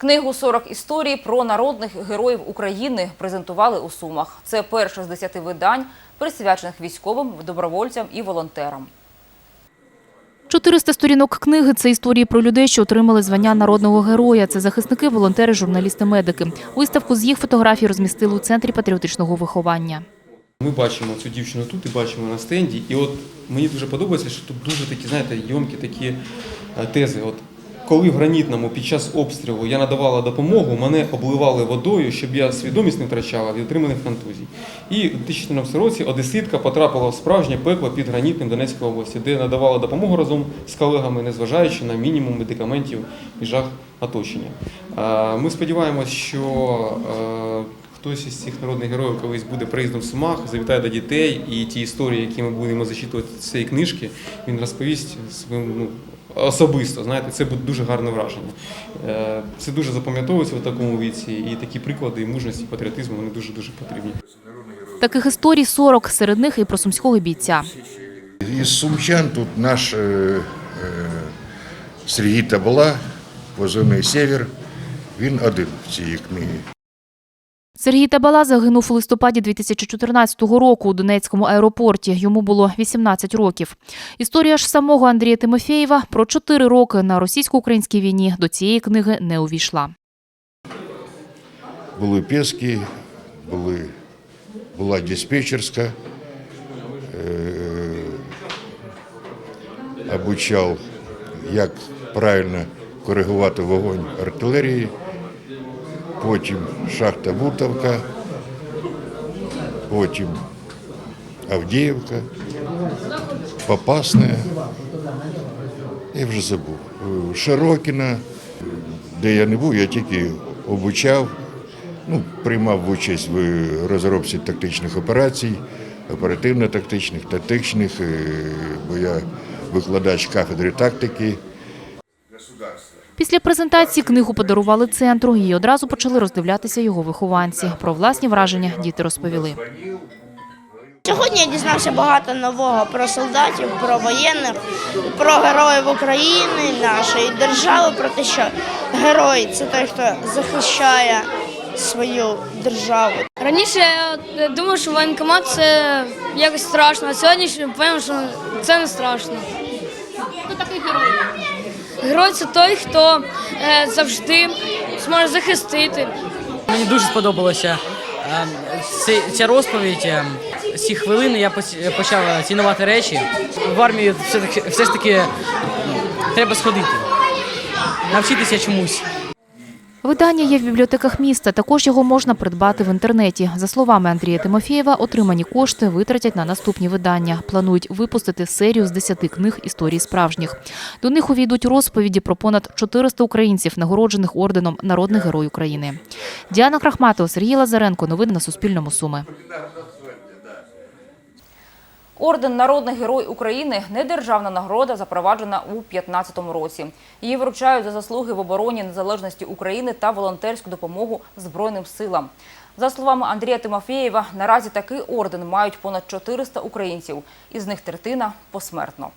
Книгу «40 історій про народних героїв України презентували у Сумах. Це перше з десяти видань, присвячених військовим, добровольцям і волонтерам. 400 сторінок книги – це історії про людей, що отримали звання народного героя. Це захисники, волонтери, журналісти, медики. Виставку з їх фотографій розмістили у Центрі патріотичного виховання. Ми бачимо цю дівчину тут і бачимо на стенді. І от мені дуже подобається, що тут дуже такі, знаєте, йомкі такі е, тези. От коли в гранітному під час обстрілу я надавала допомогу, мене обливали водою, щоб я свідомість не втрачала від отриманих контузій. І у 2014 році одеситка потрапила в справжнє пекло під гранітним Донецької області, де надавала допомогу разом з колегами, незважаючи на мінімум медикаментів і жах оточення. Ми сподіваємось, що е, Хтось із цих народних героїв колись буде приїздом в Сумах, завітає до дітей, і ті історії, які ми будемо зачитувати з цієї книжки, він розповість своїм ну, особисто. Знаєте, це буде дуже гарне враження. Е, Це дуже запам'ятовується в такому віці, і такі приклади і мужності, патріотизму вони дуже дуже потрібні. Таких історій 40, серед них і про сумського бійця. Із сумчан тут наш е, е, Сергій Табала, позивний Сєвєр, він один в цій книгі. Сергій Табала загинув у листопаді 2014 року у Донецькому аеропорті. Йому було 18 років. Історія ж самого Андрія Тимофєєва про 4 роки на російсько-українській війні до цієї книги не увійшла. Були Пєски, були, була диспетчерська, е, обучав, як правильно коригувати вогонь артилерії, потім шахта Бутовка, потім Авдіївка, Попасне, я вже забув. Широкіна, де я не був, я тільки обучав, ну, приймав участь в розробці тактичних операцій, оперативно-тактичних, тактичних, е, бо я викладач кафедри тактики. Після презентації книгу подарували центру. Її одразу почали роздивлятися його вихованці. Про власні враження діти розповіли. Сьогодні я дізнався багато нового про солдатів, про воєнних, про героїв України, нашої держави, про те, що герой це той, хто захищає свою державу. Раніше я е, думав, що воєнкомат це якось страшно, а сьогодні пам'ятаю, що це не страшно. Хто такий герой? Герой це той, хто е, завжди зможе захистити. Мені дуже сподобалося е, ця, розповідь. е, ці хвилини я почав цінувати речі. В армію все, все ж таки треба сходити, навчитися чомусь. Видання є в бібліотеках міста. Також його можна придбати в інтернеті. За словами Андрія Тимофєєва, отримані кошти витратять на наступні видання. Планують випустити серію з 10 книг історії справжніх. До них увійдуть розповіді про понад 400 українців, нагороджених орденом Народний герой України. Діана Крахматова, Сергій Лазаренко. Новини на Суспільному. Суми. Орден Народний герой України недержавна нагорода, запроваджена у 2015 році. Її вручають за заслуги в обороні незалежності України та волонтерську допомогу Збройним силам. За словами Андрія Тимофєєва, наразі такий орден мають понад 400 українців, із них третина посмертно.